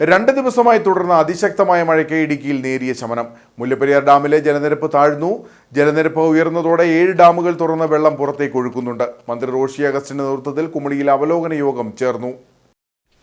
രണ്ട് ദിവസമായി തുടർന്ന അതിശക്തമായ മഴയ്ക്ക് ഇടുക്കിയിൽ നേരിയ ശമനം. മുല്ലപ്പെരിയാർ ഡാമിലെ ജലനിരപ്പ് താഴ്ന്നു. ജലനിരപ്പ് ഉയർന്നതോടെ ഏഴ് ഡാമുകൾ തുറന്ന് വെള്ളം പുറത്തേക്ക് ഒഴുക്കുന്നുണ്ട്. മന്ത്രി റോഷി അഗസ്റ്റിന്റെ നേതൃത്വത്തിൽ കുമളിയിൽ അവലോകന യോഗം ചേർന്നു.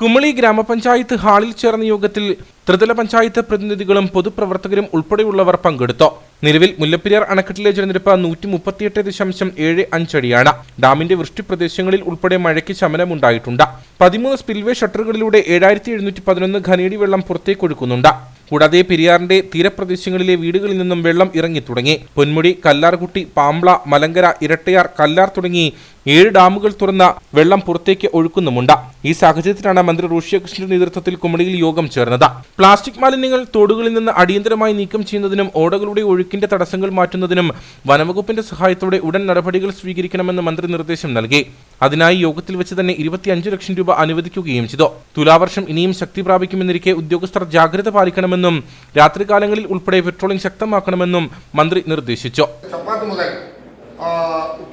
കുമളി ഗ്രാമപഞ്ചായത്ത് ഹാളിൽ ചേർന്ന യോഗത്തിൽ ത്രിതല പഞ്ചായത്ത് പ്രതിനിധികളും പൊതുപ്രവർത്തകരും ഉൾപ്പെടെയുള്ളവർ പങ്കെടുത്തു. നിലവിൽ മുല്ലപ്പെരിയാർ അണക്കെട്ടിലെ ജലനിരപ്പ് നൂറ്റി മുപ്പത്തിയെട്ട് ദശാംശം ഏഴ് അഞ്ചടിയാണ്. ഡാമിന്റെ വൃഷ്ടി പ്രദേശങ്ങളിൽ ഉൾപ്പെടെ മഴയ്ക്ക് ശമനമുണ്ടായിട്ടുണ്ട്. പതിമൂന്ന് സ്പിൽവേ ഷട്ടറുകളിലൂടെ ഏഴായിരത്തി എഴുന്നൂറ്റി പതിനൊന്ന് ഖനീടി വെള്ളം പുറത്തേക്കൊഴുക്കുന്നുണ്ട് കൂടാതെ പെരിയാറിന്റെ തീരപ്രദേശങ്ങളിലെ വീടുകളിൽ നിന്നും വെള്ളം ഇറങ്ങി തുടങ്ങി പൊന്മുടി കല്ലാർകുട്ടി പാമ്പ്ള മലങ്കര ഇരട്ടയാർ കല്ലാർ തുടങ്ങി ഏഴ് ഡാമുകൾ തുറന്ന വെള്ളം പുറത്തേക്ക് ഒഴുക്കുന്നുമുണ്ട്. ഈ സാഹചര്യത്തിലാണ് മന്ത്രി റോഷിയകൃഷ്ണന്റെ നേതൃത്വത്തിൽ കുമളിയിൽ യോഗം ചേർന്നത്. പ്ലാസ്റ്റിക് മാലിന്യങ്ങൾ തോടുകളിൽ നിന്ന് അടിയന്തരമായി നീക്കം ചെയ്യുന്നതിനും ഓടകളുടെ ഒഴുക്കിന്റെ തടസ്സങ്ങൾ മാറ്റുന്നതിനും വനവകുപ്പിന്റെ സഹായത്തോടെ ഉടൻ നടപടികൾ സ്വീകരിക്കണമെന്ന് മന്ത്രി നിർദ്ദേശം നൽകി. അതിനായി യോഗത്തിൽ വെച്ച് തന്നെ ഇരുപത്തിയഞ്ച് ലക്ഷം രൂപ അനുവദിക്കുകയും ചെയ്തു. തുലാവർഷം ഇനിയും ശക്തി പ്രാപിക്കുമെന്നിരിക്കെ ഉദ്യോഗസ്ഥർ ജാഗ്രത പാലിക്കണമെന്നും രാത്രികാലങ്ങളിൽ ഉൾപ്പെടെ പെട്രോളിംഗ് ശക്തമാക്കണമെന്നും മന്ത്രി നിർദ്ദേശിച്ചു.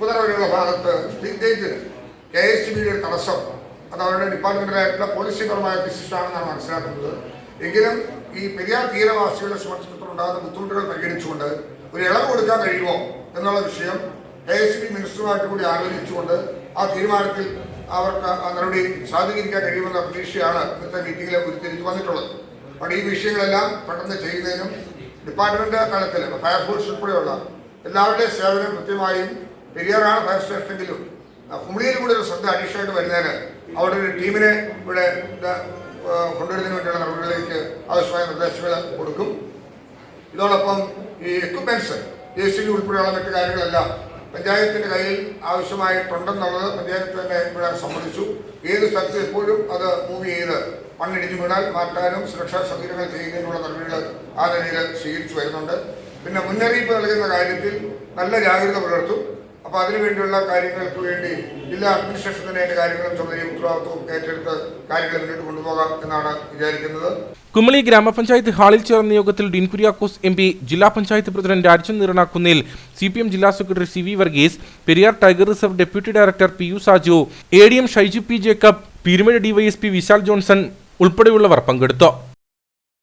ഉപ്പുതറ വരെയുള്ള ഭാഗത്ത് ലീക്കേജിന് കെ എസ് ടി ബിയുടെ തടസ്സം അത് അവരുടെ ഡിപ്പാർട്ട്മെന്റിലായിട്ടുള്ള പോളിസിപരമായ ഡിസിഷനാണെന്നാണ് മനസ്സിലാക്കുന്നത്. എങ്കിലും ഈ പെരിയാർ തീരവാസികളുടെ സംബന്ധിച്ചിടത്തോളം ഉണ്ടാകുന്ന ബുദ്ധിമുട്ടുകൾ പരിഗണിച്ചുകൊണ്ട് ഒരു ഇളവ് കൊടുക്കാൻ കഴിയുമോ എന്നുള്ള വിഷയം കെ എസ് ബി കൂടി ആലോചിച്ചുകൊണ്ട് ആ തീരുമാനത്തിൽ അവർക്ക് നടപടി സ്വാധീനിക്കാൻ കഴിയുമെന്ന പ്രതീക്ഷയാണ് ഇന്നത്തെ മീറ്റിംഗിൽ ഉരുത്തിരിഞ്ഞു വന്നിട്ടുള്ളത്. അപ്പോൾ ഈ വിഷയങ്ങളെല്ലാം പെട്ടെന്ന് ചെയ്യുന്നതിനും ഡിപ്പാർട്ട്മെന്റ് തലത്തിൽ ഫയർഫോഴ്സ് ഉൾപ്പെടെയുള്ള എല്ലാവരുടെയും സേവനം കൃത്യമായും പെരിയാറാണ് ഫയർ സ്റ്റേഷനെങ്കിലും കുമളിയിൽ കൂടെ ഒരു ശ്രദ്ധ അഡീഷനായിട്ട് വരുന്നതിന് അവിടെ ഒരു ടീമിനെ ഇവിടെ കൊണ്ടുവരുന്നതിന് വേണ്ടിയുള്ള നടപടികളിലേക്ക് ആവശ്യമായ നിർദ്ദേശങ്ങൾ കൊടുക്കും. ഇതോടൊപ്പം ഈ എക്യുപ്മെന്റ്സ് ജെ സി ബി ഉൾപ്പെടെയുള്ള മറ്റു കാര്യങ്ങളെല്ലാം പഞ്ചായത്തിന്റെ കയ്യിൽ ആവശ്യമായിട്ടുണ്ടെന്നുള്ളത് പഞ്ചായത്ത് തന്നെ ഇവിടെ സമ്മതിച്ചു. ഏത് സ്ഥലത്ത് എപ്പോഴും അത് മൂവ് ചെയ്ത് മണ്ണിടിഞ്ഞു വീണാൽ മാറ്റാനും സുരക്ഷാ സൗകര്യങ്ങൾ ചെയ്യുന്നതിനുള്ള നടപടികൾ ആ നിലയിൽ സ്വീകരിച്ചു വരുന്നുണ്ട്. പിന്നെ മുന്നറിയിപ്പ് നൽകുന്ന കാര്യത്തിൽ നല്ല ജാഗ്രത പുലർത്തും. അപ്പോൾ അതിനുവേണ്ടിയുള്ള കാര്യങ്ങൾക്ക് വേണ്ടി ജില്ലാ അഡ്മിനിസ്ട്രേഷൻ തന്നെ കാര്യങ്ങളും ചുമതലയും ഉത്തരവാദിത്വവും ഏറ്റെടുത്ത് കാര്യങ്ങൾ മുന്നോട്ട് കൊണ്ടുപോകാം എന്നാണ് വിചാരിക്കുന്നത്. കുമളി ഗ്രാമപഞ്ചായത്ത് ഹാളിൽ ചേർന്ന യോഗത്തിൽ ഡീൻ കുര്യാക്കോസ് എം പി ജില്ലാ panchayat president Rajan Niranakkunnel C P M ജില്ലാ secretary C V Varghese Periyar tiger reserve deputy director P U Saju A D M Shaiju P Jacob Peermade DYSP Vishal Johnson ഉൾപ്പെടെയുള്ളവർ പങ്കെടുത്തു.